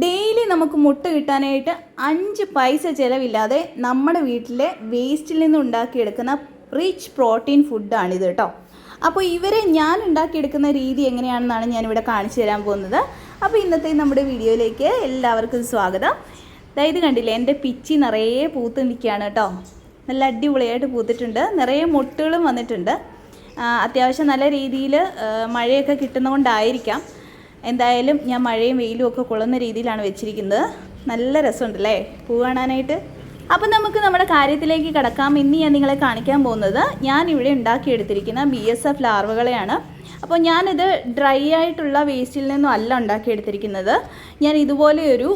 Daily നമുക്ക് മുട്ട കിട്ടാനായിട്ട് അഞ്ച് പൈസ ചിലവില്ലാതെ നമ്മുടെ വീട്ടിലെ വേസ്റ്റിൽ നിന്ന് ഉണ്ടാക്കിയെടുക്കുന്ന റിച്ച് പ്രോട്ടീൻ ഫുഡാണിത് കേട്ടോ അപ്പോൾ ഇവരെ ഞാൻ ഉണ്ടാക്കിയെടുക്കുന്ന രീതി എങ്ങനെയാണെന്നാണ് ഞാനിവിടെ കാണിച്ചു തരാൻ പോകുന്നത്. അപ്പോൾ ഇന്നത്തെ നമ്മുടെ വീഡിയോയിലേക്ക് എല്ലാവർക്കും സ്വാഗതം. അതായത് കണ്ടില്ലേ എന്റെ പിച്ചി നിറയെ പൂത്ത് നിൽക്കുകയാണ് കേട്ടോ നല്ല അടിപൊളിയായിട്ട് പൂത്തിട്ടുണ്ട്. നിറയെ മുട്ടുകളും വന്നിട്ടുണ്ട്. അത്യാവശ്യം നല്ല രീതിയിൽ മഴയൊക്കെ കിട്ടുന്നതുകൊണ്ടായിരിക്കാം. എന്തായാലും ഞാൻ മഴയും വെയിലും ഒക്കെ കൊള്ളുന്ന രീതിയിലാണ് വെച്ചിരിക്കുന്നത്. നല്ല രസമുണ്ടല്ലേ? പൂ കാണാനായിട്ട്. അപ്പം നമുക്ക് നമ്മുടെ കാര്യത്തിലേക്ക് കിടക്കാം. ഇന്ന് ഞാൻ നിങ്ങളെ കാണിക്കാൻ പോകുന്നത് ഞാൻ ഇവിടെ ഉണ്ടാക്കിയെടുത്തിരിക്കുന്ന ബി എസ് എഫ് ലാർവകളെയാണ്. അപ്പോൾ ഞാനിത് ഡ്രൈ ആയിട്ടുള്ള വേസ്റ്റിൽ നിന്നും അല്ല ഉണ്ടാക്കിയെടുത്തിരിക്കുന്നത്. ഞാൻ ഇതുപോലെ ഒരു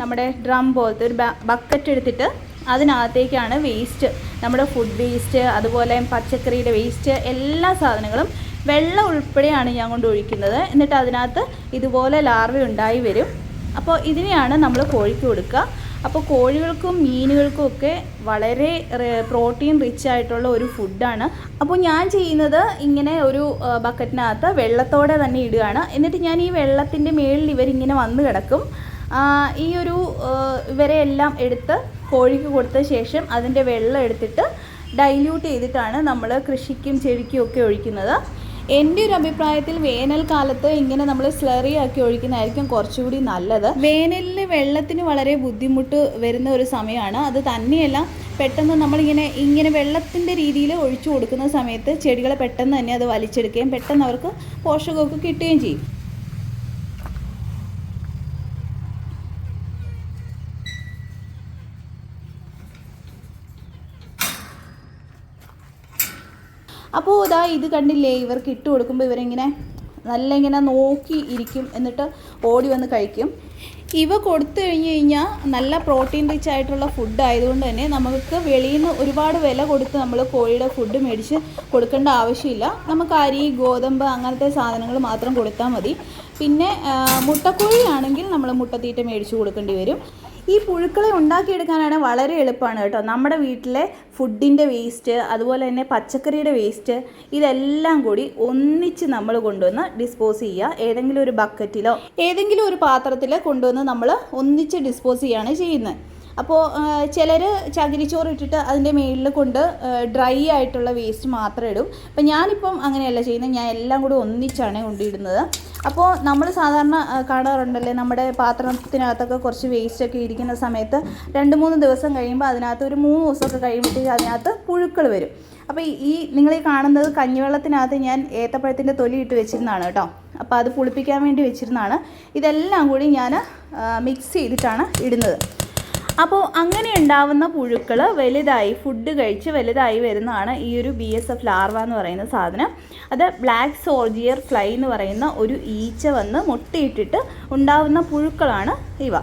നമ്മുടെ ഡ്രം പോലത്തെ ഒരു ബക്കറ്റ് എടുത്തിട്ട് അതിനകത്തേക്കാണ് വേസ്റ്റ് നമ്മുടെ ഫുഡ് വേസ്റ്റ് അതുപോലെ പച്ചക്കറിയുടെ വേസ്റ്റ് എല്ലാ സാധനങ്ങളും വെള്ളം ഉൾപ്പെടെയാണ് ഞാൻ കൊണ്ട് ഒഴിക്കുന്നത്. എന്നിട്ട് അതിനകത്ത് ഇതുപോലെ ലാർവ ഉണ്ടായി വരും. അപ്പോൾ ഇതിനെയാണ് നമ്മൾ കോഴിക്ക് കൊടുക്കുക. അപ്പോൾ കോഴികൾക്കും മീനുകൾക്കും ഒക്കെ വളരെ പ്രോട്ടീൻ റിച്ച് ആയിട്ടുള്ള ഒരു ഫുഡാണ് അപ്പോൾ ഞാൻ ചെയ്യുന്നത് ഇങ്ങനെ ഒരു ബക്കറ്റിനകത്ത് വെള്ളത്തോടെ തന്നെ ഇടുകയാണ്. എന്നിട്ട് ഞാൻ ഈ വെള്ളത്തിന്റെ മേളിൽ ഇവരിങ്ങനെ വന്ന് കിടക്കും. ഈ ഒരു ഇവരെ എല്ലാം എടുത്ത് കോഴിക്ക് കൊടുത്ത ശേഷം അതിന്റെ വെള്ളം എടുത്തിട്ട് ഡൈല്യൂട്ട് ചെയ്തിട്ടാണ് നമ്മൾ കൃഷിക്കും ചെടിക്കും ഒക്കെ ഒഴിക്കുന്നത്. എന്റെ ഒരു അഭിപ്രായത്തിൽ വേനൽക്കാലത്ത് ഇങ്ങനെ നമ്മൾ സ്ലറി ആക്കി ഒഴിക്കുന്നതായിരിക്കും കുറച്ചുകൂടി നല്ലത്. വേനലിൽ വെള്ളത്തിന് വളരെ ബുദ്ധിമുട്ട് വരുന്ന ഒരു സമയമാണ്. അത് തന്നെയല്ല പെട്ടെന്ന് നമ്മളിങ്ങനെ ഇങ്ങനെ വെള്ളത്തിന്റെ രീതിയിൽ ഒഴിച്ചു കൊടുക്കുന്ന സമയത്ത് ചെടികളെ പെട്ടെന്ന് തന്നെ അത് വലിച്ചെടുക്കുകയും പെട്ടെന്ന് അവർക്ക് പോഷകമൊക്കെ കിട്ടുകയും ചെയ്യും. അപ്പോൾ ഇതാ ഇത് കണ്ടില്ലേ ഇവർക്ക് ഇട്ട് കൊടുക്കുമ്പോൾ ഇവരിങ്ങനെ നല്ല ഇങ്ങനെ നോക്കി ഇരിക്കും എന്നിട്ട് ഓടി വന്ന് കഴിക്കും. ഇവ കൊടുത്തു കഴിഞ്ഞ് കഴിഞ്ഞാൽ നല്ല പ്രോട്ടീൻ റിച്ച് ആയിട്ടുള്ള ഫുഡ് ആയതുകൊണ്ട് തന്നെ നമുക്ക് വെളിയിൽ നിന്ന് ഒരുപാട് വില കൊടുത്ത് നമ്മൾ കോഴിയുടെ ഫുഡ് മേടിച്ച് കൊടുക്കേണ്ട ആവശ്യമില്ല. നമുക്ക് അരി ഗോതമ്പ് അങ്ങനത്തെ സാധനങ്ങൾ മാത്രം കൊടുത്താൽ മതി. പിന്നെ മുട്ടക്കോഴിയാണെങ്കിൽ നമ്മൾ മുട്ടത്തീറ്റ മേടിച്ച് കൊടുക്കേണ്ടി വരും. ഈ പുഴുക്കളെ ഉണ്ടാക്കിയെടുക്കാനാണ് വളരെ എളുപ്പമാണ് കേട്ടോ. നമ്മുടെ വീട്ടിലെ ഫുഡിന്റെ വേസ്റ്റ് അതുപോലെ തന്നെ പച്ചക്കറിയുടെ വേസ്റ്റ് ഇതെല്ലാം കൂടി ഒന്നിച്ച് നമ്മൾ കൊണ്ടുവന്ന് ഡിസ്പോസ് ചെയ്യുക. ഏതെങ്കിലും ഒരു ബക്കറ്റിലോ ഏതെങ്കിലും ഒരു പാത്രത്തിൽ കൊണ്ടുവന്ന് നമ്മൾ ഒന്നിച്ച് ഡിസ്പോസ് ചെയ്യുകയാണ് ചെയ്യുന്നത്. അപ്പോൾ ചിലർ ചകിരിച്ചോറ് ഇട്ടിട്ട് അതിന്റെ മേളിൽ കൊണ്ട് ഡ്രൈ ആയിട്ടുള്ള വേസ്റ്റ് മാത്രം ഇടും. അപ്പം ഞാനിപ്പം അങ്ങനെയല്ല ചെയ്യുന്നത്. ഞാൻ എല്ലാം കൂടി ഒന്നിച്ചാണ് കൊണ്ടിടുന്നത്. അപ്പോൾ നമ്മൾ സാധാരണ കാണാറുണ്ടല്ലേ നമ്മുടെ പാത്രത്തിനകത്തൊക്കെ കുറച്ച് വേസ്റ്റൊക്കെ ഇരിക്കുന്ന സമയത്ത് രണ്ട് മൂന്ന് ദിവസം കഴിയുമ്പോൾ അതിനകത്ത് ഒരു മൂന്ന് ദിവസമൊക്കെ കഴിയുമ്പോഴത്തേക്ക് അതിനകത്ത് പുഴുക്കൾ വരും. അപ്പോൾ ഈ നിങ്ങൾ ഈ കാണുന്നത് കഞ്ഞിവെള്ളത്തിനകത്ത് ഞാൻ ഏത്തപ്പഴത്തിന്റെ തൊലി ഇട്ട് വെച്ചിരുന്നതാണ് കേട്ടോ. അപ്പോൾ അത് പുളിപ്പിക്കാൻ വേണ്ടി വെച്ചിരുന്നതാണ്. ഇതെല്ലാം കൂടി ഞാൻ മിക്സ് ചെയ്തിട്ടാണ് ഇടുന്നത്. അപ്പോൾ അങ്ങനെ ഉണ്ടാവുന്ന പുഴുക്കൾ വലുതായി ഫുഡ് കഴിച്ച് വലുതായി വരുന്നതാണ് ഈ ഒരു ബി എസ് എഫ് ലാർവ എന്ന് പറയുന്ന സാധനം. അത് ബ്ലാക്ക് സോർജിയർ ഫ്ലൈ എന്ന് പറയുന്ന ഒരു ഈച്ച വന്ന് മുട്ടയിട്ടിട്ട് ഉണ്ടാവുന്ന പുഴുക്കളാണ് ഇവ.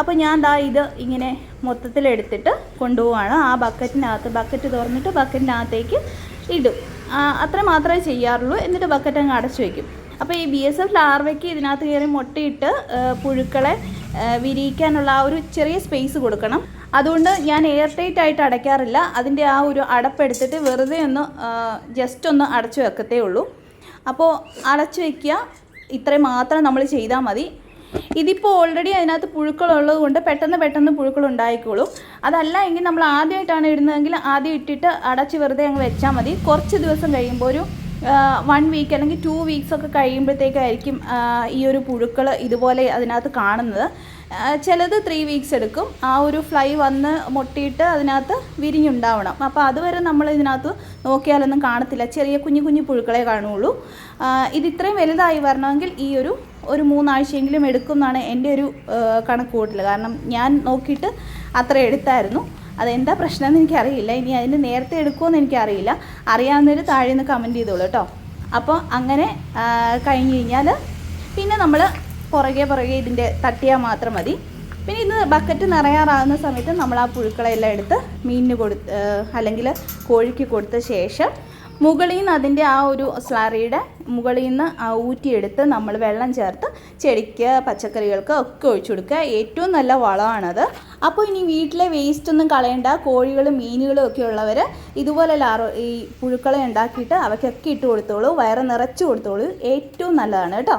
അപ്പോൾ ഞാൻ ദാ ഇത് ഇങ്ങനെ മൊത്തത്തിലെടുത്തിട്ട് കൊണ്ടുപോവാണ്. ആ ബക്കറ്റിനകത്ത് ബക്കറ്റ് തുറന്നിട്ട് ബക്കറ്റിനകത്തേക്ക് ഇടും. അത്ര മാത്രമേ ചെയ്യാറുള്ളൂ. എന്നിട്ട് ബക്കറ്റ് അങ്ങ് അടച്ചു വയ്ക്കും അപ്പോൾ ഈ ബി എസ് എഫ് ലാർവയ്ക്ക് ഇതിനകത്ത് കയറി മുട്ടയിട്ട് പുഴുക്കളെ വിരിയിക്കാനുള്ള ആ ഒരു ചെറിയ സ്പേസ് കൊടുക്കണം. അതുകൊണ്ട് ഞാൻ എയർ ടൈറ്റ് ആയിട്ട് അടയ്ക്കാറില്ല. അതിന്റെ ആ ഒരു അടപ്പെടുത്തിട്ട് വെറുതെ ഒന്ന് ജസ്റ്റ് ഒന്ന് അടച്ചു വെക്കത്തേ ഉള്ളൂ. അപ്പോൾ അടച്ചു വയ്ക്കുക ഇത്രയും മാത്രം നമ്മൾ ചെയ്താൽ മതി. ഇതിപ്പോൾ ഓൾറെഡി അതിനകത്ത് പുഴുക്കളുള്ളത് കൊണ്ട് പെട്ടെന്ന് പെട്ടെന്ന് പുഴുക്കൾ ഉണ്ടായിക്കോളും. അതല്ല എങ്കിൽ നമ്മൾ ആദ്യമായിട്ടാണ് ഇടുന്നതെങ്കിൽ ആദ്യം ഇട്ടിട്ട് അടച്ച് വെറുതെ അങ്ങ് വെച്ചാൽ മതി. കുറച്ച് ദിവസം കഴിയുമ്പോൾ ഒരു വൺ വീക്ക് അല്ലെങ്കിൽ ടു വീക്സ് ഒക്കെ കഴിയുമ്പോഴത്തേക്കായിരിക്കും ഈ ഒരു പുഴുക്കൾ ഇതുപോലെ അതിനകത്ത് കാണുന്നത്. ചിലത് ത്രീ വീക്സ് എടുക്കും. ആ ഒരു ഫ്ലൈ വന്ന് മുട്ടിയിട്ട് അതിനകത്ത് വിരിഞ്ഞുണ്ടാവണം. അപ്പോൾ അതുവരെ നമ്മൾ ഇതിനകത്ത് നോക്കിയാലൊന്നും കാണത്തില്ല. ചെറിയ കുഞ്ഞു കുഞ്ഞു പുഴുക്കളെ കാണുകയുള്ളൂ ഇത് ഇത്രയും വലുതായി വരണമെങ്കിൽ ഈ ഒരു ഒരു മൂന്നാഴ്ചയെങ്കിലും എടുക്കും എന്നാണ് എന്റെ ഒരു കണക്ക് കൂട്ടൽ കാരണം ഞാൻ നോക്കിയിട്ട് അത്ര എടുത്തായിരുന്നു. അതെന്താ പ്രശ്നമെന്ന് എനിക്കറിയില്ല. ഇനി അതിന് നേരത്തെ എടുക്കുമെന്ന് എനിക്കറിയില്ല. അറിയാവുന്നവർ താഴെ നിന്ന് കമന്റ് ചെയ്തോളൂ കേട്ടോ. അപ്പോൾ അങ്ങനെ കഴിഞ്ഞ് കഴിഞ്ഞാൽ പിന്നെ നമ്മൾ പുറകെ പുറകെ ഇതിന്റെ തട്ടിയാൽ മാത്രം മതി. പിന്നെ ഇത് ബക്കറ്റ് നിറയാറാകുന്ന സമയത്ത് നമ്മൾ ആ പുഴുക്കളെല്ലാം എടുത്ത് മീനിന് കൊടുത്ത് അല്ലെങ്കിൽ കോഴിക്ക് കൊടുത്ത ശേഷം മുകളിൽ നിന്ന് അതിന്റെ ആ ഒരു സ്ലറിയുടെ മുകളിൽ നിന്ന് ഊറ്റിയെടുത്ത് നമ്മൾ വെള്ളം ചേർത്ത് ചെടിക്ക് പച്ചക്കറികൾക്ക് ഒക്കെ ഒഴിച്ചു കൊടുക്കുക. ഏറ്റവും നല്ല വളമാണത്. അപ്പോൾ ഇനി വീട്ടിലെ വേസ്റ്റ് ഒന്നും കളയണ്ട. കോഴികളും മീനുകളും ഒക്കെ ഉള്ളവർ ഇതുപോലെ ലാറോ ഈ പുഴുക്കളെ ഉണ്ടാക്കിയിട്ട് അവയ്ക്കൊക്കെ ഇട്ട് കൊടുത്തോളൂ. വയറ് നിറച്ച് കൊടുത്തോളൂ. ഏറ്റവും നല്ലതാണ് കേട്ടോ.